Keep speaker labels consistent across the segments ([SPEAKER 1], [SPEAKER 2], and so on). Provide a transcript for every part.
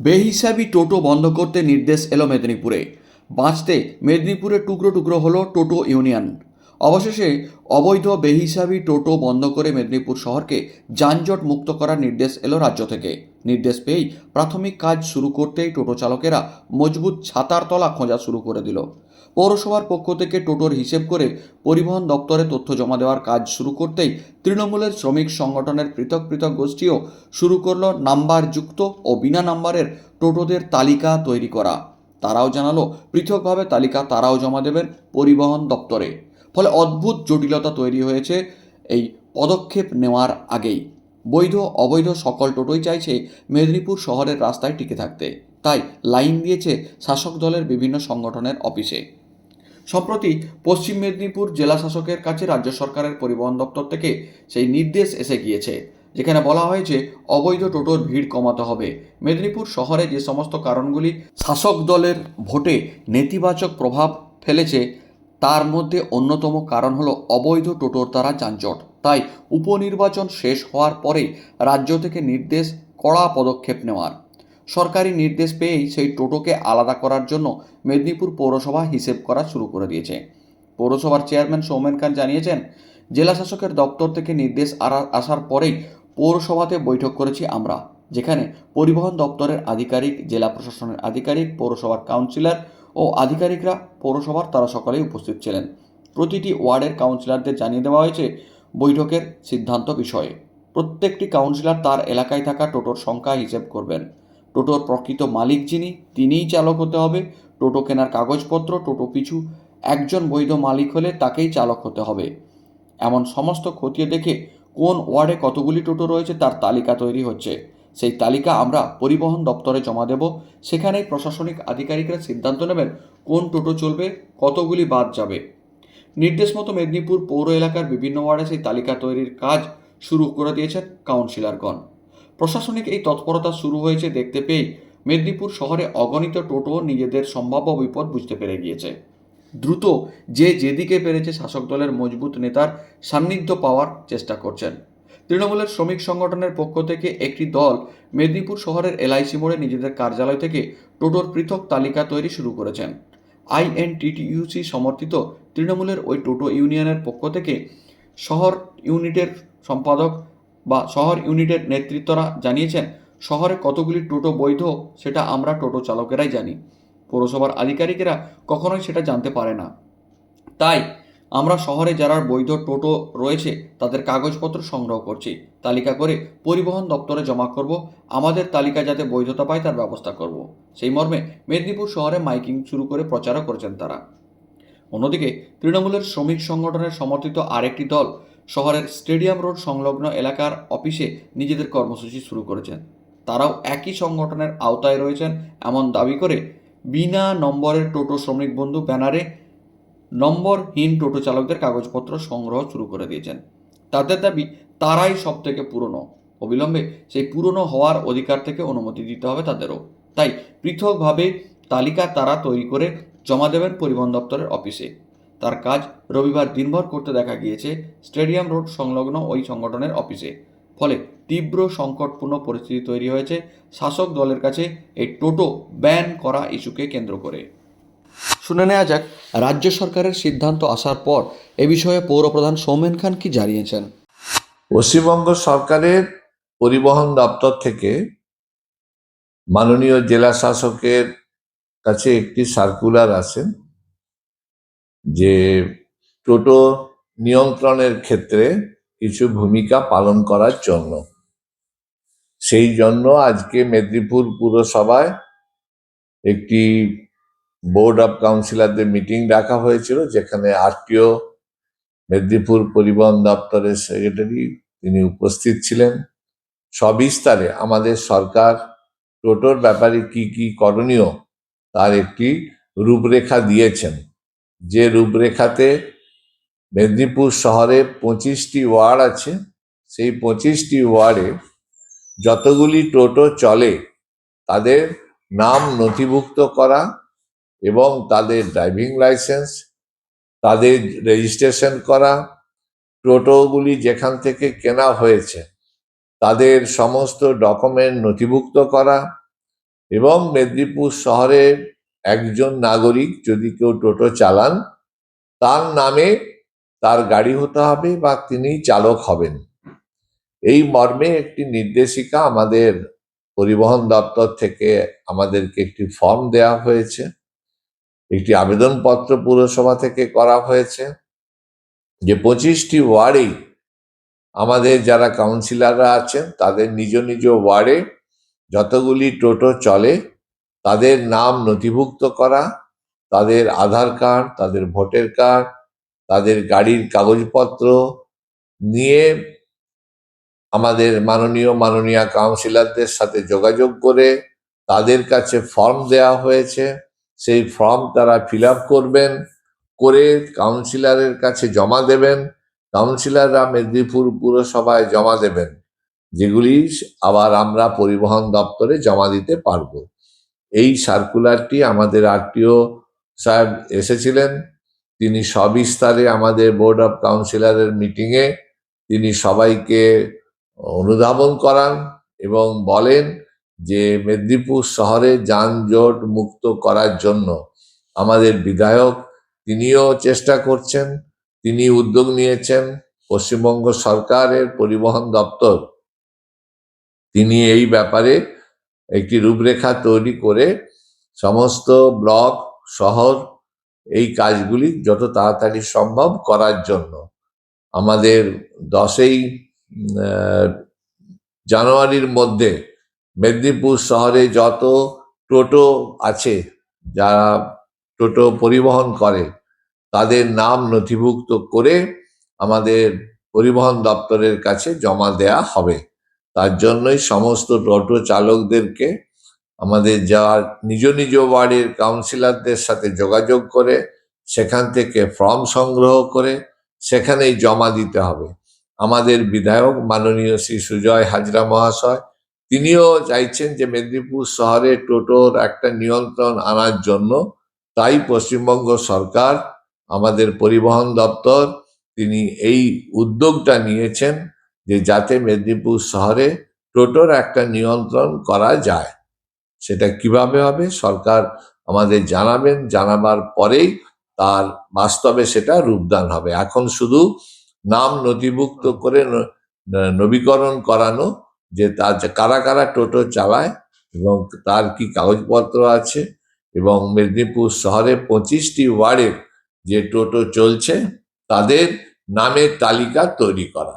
[SPEAKER 1] বেহিসাবি টোটো বন্ধ করতে নির্দেশ এলো মেদিনীপুরে। বাঁচতে মেদিনীপুরে টুকরো টুকরো হলো টোটো ইউনিয়ন। অবশেষে অবৈধ বেহিসাবি টোটো বন্ধ করে মেদিনীপুর শহরকে যানজট মুক্ত করার নির্দেশ এলো রাজ্য থেকে। নির্দেশ পেয়েই প্রাথমিক কাজ শুরু করতেই টোটো চালকেরা মজবুত ছাতার তলা খোঁজা শুরু করে দিল। পৌরসভার পক্ষ থেকে টোটোর হিসেব করে পরিবহন দপ্তরে তথ্য জমা দেওয়ার কাজ শুরু করতেই তৃণমূলের শ্রমিক সংগঠনের পৃথক পৃথক গোষ্ঠীও শুরু করল নাম্বারযুক্ত ও বিনা নাম্বারের টোটোদের তালিকা তৈরি করা। তারাও জানালো, পৃথকভাবে তালিকা তারাও জমা দেবেন পরিবহন দপ্তরে। ফলে অদ্ভুত জটিলতা তৈরি হয়েছে এই পদক্ষেপ নেওয়ার আগেই। বৈধ, অবৈধ সকল টোটোই চাইছে মেদিনীপুর শহরের রাস্তায় টিকে থাকতে। তাই লাইন দিয়েছে শাসক দলের বিভিন্ন সংগঠনের অফিসে। সম্প্রতি পশ্চিম মেদিনীপুর জেলা শাসকের কাছে রাজ্য সরকারের পরিবহন দপ্তর থেকে সেই নির্দেশ এসে গিয়েছে, যেখানে বলা হয়েছে অবৈধ টোটোর ভিড় কমাতে হবে। মেদিনীপুর শহরে যে সমস্ত কারণগুলি শাসক দলের ভোটে নেতিবাচক প্রভাব ফেলেছে, তার মধ্যে অন্যতম কারণ হলো অবৈধ টোটোর দ্বারা যানজট। তাই উপনির্বাচন শেষ হওয়ার পরে রাজ্য থেকে নির্দেশ কড়া পদক্ষেপ নেওয়ার। সরকারি নির্দেশ পেয়েই সেই টোটোকে আলাদা করার জন্য মেদিনীপুর পৌরসভা হিসেব করা শুরু করে দিয়েছে। পৌরসভার চেয়ারম্যান সৌমেন খান জানিয়েছেন, জেলা শাসকের দপ্তর থেকে নির্দেশ আসার পরেই পৌরসভাতে বৈঠক করেছি আমরা, যেখানে পরিবহন দপ্তরের আধিকারিক, জেলা প্রশাসনের আধিকারিক, পৌরসভার কাউন্সিলর ও আধিকারিকরা পৌরসভার তারা সকলেই উপস্থিত ছিলেন। প্রতিটি ওয়ার্ডের কাউন্সিলরদের জানিয়ে দেওয়া হয়েছে বৈঠকের সিদ্ধান্ত বিষয়ে। প্রত্যেকটি কাউন্সিলর তার এলাকায় থাকা টোটোর সংখ্যা হিসেব করবেন। টোটোর প্রকৃত মালিক যিনি, তিনিই চালক হতে হবে। টোটো কেনার কাগজপত্র, টোটো পিছু, একজন বৈধ মালিক হলে তাকেই চালক হতে হবে। এমন সমস্ত খতিয়ে দেখে কোন ওয়ার্ডে কতগুলি টোটো রয়েছে তার তালিকা তৈরি হচ্ছে। সেই তালিকা আমরা পরিবহন দপ্তরে জমা দেব। সেখানেই প্রশাসনিক আধিকারিকরা সিদ্ধান্ত নেবেন কোন টোটো চলবে, কতগুলি বাদ যাবে। নির্দেশ মতো মেদিনীপুর পৌর এলাকার বিভিন্ন ওয়ার্ডে সেই তালিকা তৈরির কাজ শুরু করে দিয়েছেন কাউন্সিলরগণ। প্রশাসনিক এই তৎপরতা শুরু হয়েছে দেখতে পেয়ে মেদিনীপুর শহরে অগণিত টোটো নিজেদের সম্ভাব্য বিপদ বুঝতে পেরে গিয়েছে। দ্রুত যে যেদিকে পেরেছে শাসক দলের মজবুত নেতার সান্নিধ্য পাওয়ার চেষ্টা করছেন। তৃণমূলের শ্রমিক সংগঠনের পক্ষ থেকে একটি দল মেদিনীপুর শহরের এলআইসি মোড়ে নিজেদের কার্যালয় থেকে টোটোর পৃথক তালিকা তৈরি শুরু করেছেন। আইএনটিটিইউসি সমর্থিত তৃণমূলের ওই টোটো ইউনিয়নের পক্ষ থেকে শহর ইউনিটের সম্পাদক বা শহর ইউনিটের নেতৃত্বরা জানিয়েছেন, শহরে কতগুলি টোটো বৈধ সেটা আমরা টোটো চালকেরাই জানি। পৌরসভার আধিকারিকেরা কখনোই সেটা জানতে পারে না। তাই আমরা শহরে যারা বৈধ টোটো রয়েছে তাদের কাগজপত্র সংগ্রহ করছি। তালিকা করে পরিবহন দপ্তরে জমা করব। আমাদের তালিকা যাতে বৈধতা পায় তার ব্যবস্থা করব। সেই মর্মে মেদিনীপুর শহরে মাইকিং শুরু করে প্রচারও করেছেন তারা। অন্যদিকে তৃণমূলের শ্রমিক সংগঠনের সমর্থিত আরেকটি দল শহরের স্টেডিয়াম রোড সংলগ্ন এলাকার অফিসে নিজেদের কর্মসূচি শুরু করেছেন। তারাও একই সংগঠনের আওতায় রয়েছেন এমন দাবি করে বিনা নম্বরের টোটো শ্রমিক বন্ধু ব্যানারে নম্বরহীন টোটো চালকদের কাগজপত্র সংগ্রহ শুরু করে দিয়েছেন। তাদের দাবি, তারাই সব থেকে পুরনো। অবিলম্বে সেই পুরনো হওয়ার অধিকার থেকে অনুমতি দিতে হবে তাদেরও। তাই পৃথকভাবে তালিকা তারা তৈরি করে জমা দেবেন পরিবহন দপ্তরের অফিসে। তার কাজ রবিবার দিনভর করতে দেখা গিয়েছে স্টেডিয়াম রোড সংলগ্ন ওই সংগঠনের অফিসে। ফলে তীব্র সংকটপূর্ণ পরিস্থিতি তৈরি হয়েছে শাসক দলের কাছে এই টোটো ব্যান করা ইস্যুকে কেন্দ্র করে। শুনে নেওয়া যাক, রাজ্য সরকারের সিদ্ধান্ত আসার পর এ বিষয়ে পৌরপ্রধান সৌমেন খান কি জানিয়েছেন।
[SPEAKER 2] পশ্চিমবঙ্গ সরকারের পরিবহন দপ্তর থেকে মাননীয় জেলা শাসকের কাছে একটি সার্কুলার আসে যে টোটো নিয়ন্ত্রণের ক্ষেত্রে কিছু ভূমিকা পালন করার জন্য। সেই জন্য আজকে মেদিনীপুর পুরসভায় একটি বোর্ড অফ কাউন্সিলরদের মিটিং ডাকা হয়েছিল, যেখানে আরটিও মেদিনীপুর পরিবহন দপ্তরের সেক্রেটারি তিনি উপস্থিত ছিলেন। সবিস্তারে আমাদের সরকার টোটোর ব্যাপারে কি কি করণীয় তার একটি রূপরেখা দিয়েছেন। যে রূপরেখাতে মেদিনীপুর শহরে পঁচিশটি ওয়ার্ড আছে, সেই পঁচিশটি ওয়ার্ডে যতগুলি টোটো চলে, তাদের নাম নথিভুক্ত করা এবং তাদের ড্রাইভিং লাইসেন্স, তাদের রেজিস্ট্রেশন করা, টোটোগুলি যেখান থেকে কেনা হয়েছে, তাদের সমস্ত ডকুমেন্ট নথিভুক্ত করা এবং মেদিনীপুর শহরের একজন নাগরিক যদি কেউ টোটো চালান, তার নামে তার গাড়ি হতে হবে বা তিনি চালক হবেন। এই মর্মে একটি নির্দেশিকা আমাদের পরিবহন দপ্তর থেকে আমাদেরকে একটি ফর্ম দেওয়া হয়েছে। একটি আবেদনপত্র পুরসভা থেকে করা হয়েছে। যে পঁচিশটি ওয়ার্ডেই আমাদের যারা কাউন্সিলররা আছেন, তাদের নিজ নিজ ওয়ার্ডে যতগুলি টোটো চলে তাদের নাম নথিভুক্ত করা, তাদের আধার কার্ড, তাদের ভোটার কার্ড, তাদের গাড়ির কাগজপত্র নিয়ে আমাদের মাননীয় মাননীয় কাউন্সিলরদের সাথে যোগাযোগ করে তাদের কাছে ফর্ম দেওয়া হয়েছে। সেই ফর্ম তারা ফিল করবেন, করে কাউন্সিলরের কাছে জমা দেবেন। কাউন্সিলররা মেদিনীপুর পুরসভায় জমা দেবেন, যেগুলি আবার আমরা পরিবহন দপ্তরে জমা দিতে পারব। এই সার্কুলারটি আমাদের আরটিও সাহেব এসেছিলেন। তিনি সবিস্তারে আমাদের বোর্ড অফ কাউন্সিলরের মিটিংয়ে তিনি সবাইকে অনুধাবন করান এবং বলেন যে মেদিনীপুর শহরে যানজট মুক্ত করার জন্য আমাদের বিধায়ক তিনিও চেষ্টা করছেন, তিনি উদ্যোগ নিয়েছেন, পশ্চিমবঙ্গ সরকারের পরিবহন দপ্তর। তিনি এই ব্যাপারে একটি রূপরেখা তৈরি করে সমস্ত ব্লক, শহর এই কাজগুলি যত তাড়াতাড়ি সম্ভব করার জন্য। আমাদের দশই জানুয়ারির মধ্যে মেদিনীপুর শহরে যত টোটো আছে, যারা টোটো পরিবহন করে, তাদের নাম নথিভুক্ত করে আমাদের পরিবহন দপ্তরের কাছে জমা দেয়া হবে। তার জন্যই সমস্ত টোটো চালকদেরকে আমাদের যার নিজ নিজ ওয়ার্ডের কাউন্সিলরদের সাথে যোগাযোগ করে, সেখান থেকে ফর্ম সংগ্রহ করে, সেখানেই জমা দিতে হবে। আমাদের বিধায়ক মাননীয় শ্রী সুজয় হাজরা মহাশয়, তিনিও চাইছেন যে মেদিনীপুর শহরে টোটোর একটা নিয়ন্ত্রণ আনার জন্য। তাই পশ্চিমবঙ্গ সরকার, আমাদের পরিবহন দপ্তর, তিনি এই উদ্যোগটা নিয়েছেন। যে যাতে মেদিনীপুর শহরে টোটোর একটা নিয়ন্ত্রণ করা যায়। সেটা কীভাবে হবে? সরকার আমাদের জানাবেন, জানাবার পরেই তার বাস্তবে সেটা রূপদান হবে। এখন শুধু নাম নথিভুক্ত করে নবীকরণ করানো, যে তার কারা কারা টোটো চালায় এবং তার কি কাগজপত্র আছে এবং মেদিনীপুর শহরে পঁচিশটি ওয়ার্ডের যে টোটো চলছে, তাদের নামের তালিকা তৈরি করা।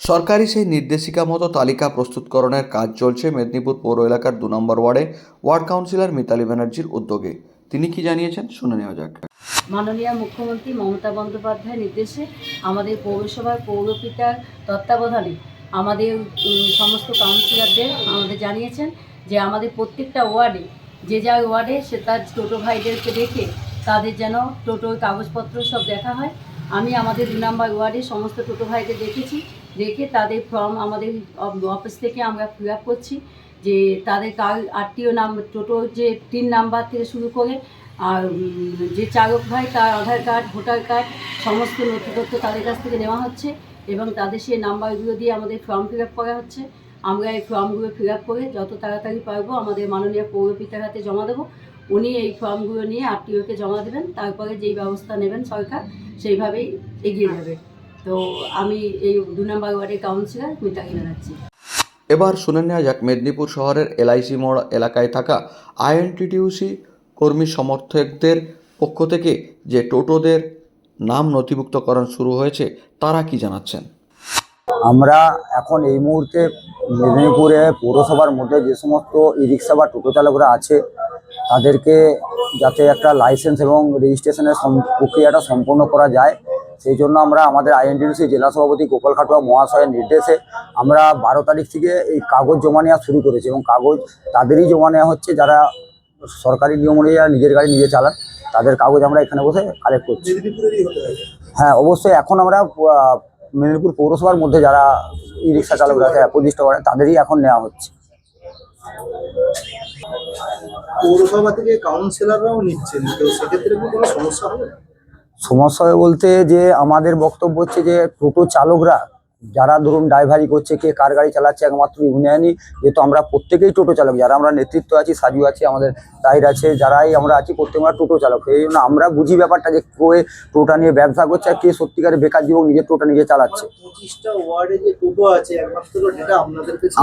[SPEAKER 1] সরকারি সেই নির্দেশিকা মতো তালিকা প্রস্তুতকরণের কাজ চলছে মেদিনীপুর পৌর এলাকার দু নম্বর ওয়ার্ডে, ওয়ার্ড কাউন্সিলর মিতালি ব্যানার্জির উদ্যোগে। তিনি কি জানিয়েছেন? শুনে নেওয়া যাক।
[SPEAKER 3] মাননীয় মুখ্যমন্ত্রী মমতা বন্দ্যোপাধ্যায়ের নির্দেশে আমাদের পৌরসভার পৌরপিতার তত্ত্বাবধানে আমাদের সমস্ত কাউন্সিলরদের আমাদের জানিয়েছেন যে আমাদের প্রত্যেকটা ওয়ার্ডে, যে যা ওয়ার্ডে সে তার টোটো ভাইদেরকে দেখে তাদের যেন টোটোর কাগজপত্র সব দেখা হয়। আমি আমাদের দু নম্বর ওয়ার্ডে সমস্ত টোটো ভাইদের দেখেছি। দেখে তাদের ফর্ম আমাদের অফিস থেকে আমরা ফিল আপ করছি, যে তাদের কার আত্মীয় নাম, টোটো যে তিন নাম্বার থেকে শুরু করে, আর যে চালক ভাই, তার আধার কার্ড ভোটার কার্ড সমস্ত নথিপত্র তাদের কাছ থেকে নেওয়া হচ্ছে এবং তাদের সেই নাম্বারগুলো দিয়ে আমাদের ফর্ম ফিল আপ করা হচ্ছে। আমরা এই ফর্মগুলো ফিল আপ করে যত তাড়াতাড়ি পারব আমাদের মাননীয় পৌরপিতার হাতে জমা দেবো। উনি এই ফর্মগুলো নিয়ে আরটিওকে জমা দেবেন, তারপরে যেই ব্যবস্থা নেবেন সরকার, সেইভাবেই এগিয়ে যাবে। তো আমি এই দু নম্বর ওয়ার্ডের কাউন্সিলর মিতালি
[SPEAKER 1] এবার শুনে নেওয়া যাক মেদিনীপুর শহরের এলআইসি মোড় এলাকায় থাকা আইএনটিটিউসি কর্মী সমর্থকদের পক্ষ থেকে যে টোটোদের নাম নথিভুক্তকরণ শুরু হয়েছে তারা কি জানাচ্ছেন?
[SPEAKER 4] আমরা এখন এই মুহূর্তে মেদিনীপুরে পৌরসভার মধ্যে যে সমস্ত ই রিক্সা বা টোটো চালকরা আছে তাদেরকে যাতে একটা লাইসেন্স এবং রেজিস্ট্রেশনের প্রক্রিয়াটা সম্পন্ন করা যায় সেই জন্য আমরা আমাদের আইএনটিডিসি জেলা সভাপতি গোপাল খাটুয়া মহাশয়ের নির্দেশে আমরা বারো তারিখ থেকে এই কাগজ জমা নেওয়া শুরু করেছি এবং কাগজ তাদেরই জমা নেওয়া হচ্ছে যারা সরকারি নিয়ম অনুযায়ী নিজের গাড়ি নিজে চালান, তাদের কাগজ আমরা এখানে বসে কালেক্ট করছি। হ্যাঁ অবশ্যই এখন আমরা মেদিনীপুর পৌরসভার মধ্যে যারা ই রিক্সা চালক আছে প্রতিষ্ঠা করে তাদেরই এখন নেওয়া হচ্ছে।
[SPEAKER 5] পৌরসভা থেকে কাউন্সিলররাও নিচ্ছেন, তো সেক্ষেত্রে কোনো সমস্যা হবে?
[SPEAKER 4] সমস্যা বলতে যে আমাদের বক্তব্য হচ্ছে যে টোটো চালকরা যারা ধরুন ড্রাইভারি করছে কে কার গাড়ি চালাচ্ছে একমাত্র ইউনিয়নই যেহেতু আমরা প্রত্যেকেই টোটো চালক যারা আমরা নেতৃত্ব আছি সাজু আছি আমাদের তাহির আছে যারাই আমরা আছি প্রত্যেক আমরা টোটো চালক। এই জন্য আমরা বুঝি ব্যাপারটা যে কে টোটা নিয়ে ব্যবসা করছে আর কে সত্যিকারের বেকার যুবক নিজের টোটা নিজে চালাচ্ছে।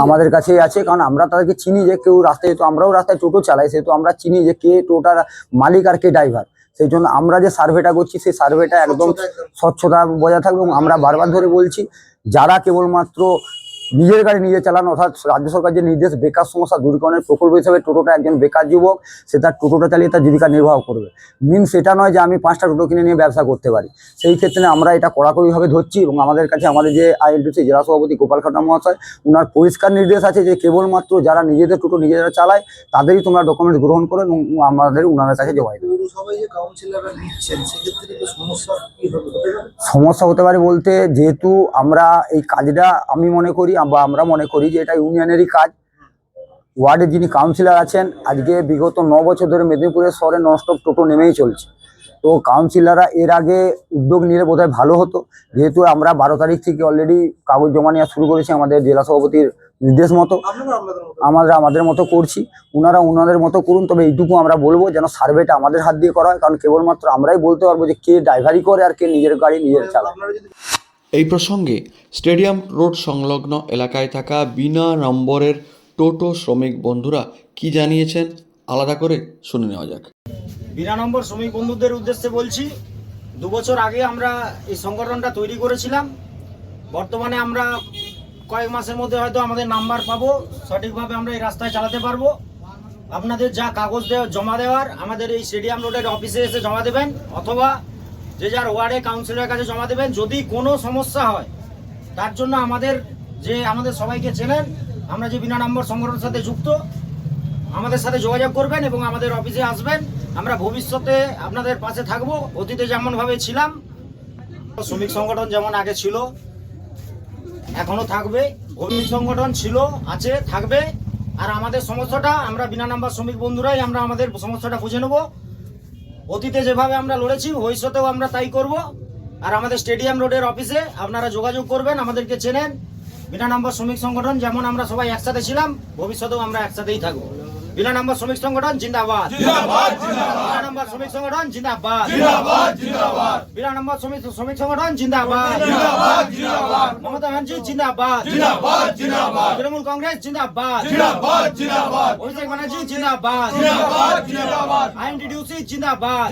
[SPEAKER 4] আমাদের কাছেই আছে কারণ আমরা তাদেরকে চিনি যে কেউ রাস্তায় যেহেতু আমরাও রাস্তায় টোটো চালাই সেহেতু আমরা চিনি যে কে টোটার মালিক আর কে ড্রাইভার সেই জন্য আমরা যে সার্ভেটা করছি সেই সার্ভেটা একদম।
[SPEAKER 5] স্বচ্ছতা
[SPEAKER 4] বজায় থাকবে এবং আমরা বারবার ধরে বলছি যারা কেবলমাত্র নিজের গাড়ি নিজে চালানো, অর্থাৎ রাজ্য সরকার যে নির্দেশ, বেকার সমস্যা দূরীকরণের প্রকল্প হিসেবে টোটোটা একজন বেকার যুবক, সে তার টোটোটা চালিয়ে তার জীবিকা নির্বাহ করবে। মিন সেটা নয় যে আমি পাঁচটা টোটো কিনে নিয়ে ব্যবসা করতে পারি। সেই ক্ষেত্রে আমরা এটা কড়াকড়িভাবে ধরছি এবং আমাদের কাছে আমাদের যে আইএলটিসি জেলা সভাপতি গোপাল খাটা মহাশয় ওনার পরিষ্কার নির্দেশ আছে যে কেবলমাত্র যারা নিজেদের টোটো নিজেরা চালায়, তাদেরই তোমরা ডকুমেন্টস গ্রহণ করো এবং আমাদের ওনাদের কাছে জমা দেবে
[SPEAKER 5] যে নিচ্ছেন, সেক্ষেত্রে সমস্যা হবে?
[SPEAKER 4] সমস্যা হতে পারে বলতে যেহেতু আমরা এই কাজটা আমি মনে করি বা আমরা মনে করি যে এটা ইউনিয়নেরই কাজ। ওয়ার্ডের যিনি কাউন্সিলর আছেন, আজকে বিগত ন বছর ধরে মেদিনীপুরের শহরে ননস্টপ টোটো নেমেই চলছে। তো কাউন্সিলররা এর আগে উদ্যোগ নিলে বোধহয় ভালো হতো। যেহেতু আমরা বারো তারিখ থেকে অলরেডি কাগজ জমা নেওয়া শুরু করেছি আমাদের জেলা সভাপতির নির্দেশ মতো আমরা আমাদের মতো করছি। ওনারা ওনাদের মতো করুন তবে এইটুকু আমরা বলব যেন সার্ভেটা আমাদের হাত দিয়ে করা হয় কারণ কেবলমাত্র আমরাই বলতে পারব যে কে ড্রাইভারি করে আর কে নিজের গাড়ি নিজের চালায়।
[SPEAKER 1] এই প্রসঙ্গে স্টেডিয়াম রোড সংলগ্ন এলাকায় থাকা বিনা নম্বরের টোটো শ্রমিক বন্ধুরা কি জানিয়েছেন আলাদা করে শুনে নেওয়া যাক।
[SPEAKER 6] বিনা নম্বর শ্রমিক বন্ধুদের উদ্দেশ্যে বলছি দু বছর আগে আমরা এই সংগঠনটা তৈরি করেছিলাম। বর্তমানে আমরা কয়েক মাসের মধ্যে হয়তো আমাদের নাম্বার পাবো, সঠিকভাবে আমরা এই রাস্তায় চালাতে পারব। আপনাদের যা কাগজ দেওয়া, জমা দেওয়ার, আমাদের এই স্টেডিয়াম রোডের অফিসে এসে জমা দেবেন, অথবা যে যার ওয়ার্ডে কাউন্সিলরের কাছে জমা দেবেন। যদি কোনো সমস্যা হয়, তার জন্য আমাদের যে, আমাদের সবাইকে চেনেন, আমরা যে বিনা নম্বর সংগঠনের সাথে যুক্ত, আমাদের সাথে যোগাযোগ করবেন এবং আমাদের অফিসে আসবেন। আমরা ভবিষ্যতে আপনাদের পাশে থাকব। অতীতে যেমনভাবে ছিলাম, শ্রমিক সংগঠন যেমন আগে ছিল এখনও থাকবে, ভর্তি সংগঠন ছিল, আছে, থাকবে। আর আমাদের সমস্যাটা, আমরা বিনা নাম্বার শ্রমিক বন্ধুরাই আমরা আমাদের সমস্যাটা বুঝে নেব। অতীতে যেভাবে আমরা লড়েছি, ভবিষ্যতেও আমরা তাই করব। আর আমাদের স্টেডিয়াম রোডের অফিসে আপনারা যোগাযোগ করবেন, আমাদেরকে চেনেন। বিনা নাম্বার শ্রমিক সংগঠন, যেমন আমরা সবাই একসাথে ছিলাম, ভবিষ্যতেও আমরা একসাথেই থাকব। বিনা নম্বর শ্রমিক সংগঠন জিন্দাবাদ। বিনা নম্বর শ্রমিক সংগঠন জিন্দাবাদ। বিনা নম্বর শ্রমিক শ্রমিক সংগঠন জিন্দাবাদ। মমতা ব্যানার্জি জিন্দাবাদ। তৃণমূল কংগ্রেস জিন্দাবাদ। অভিষেক ব্যানার্জি জিন্দাবাদ। আইএনটিডিউসি জিন্দাবাদ।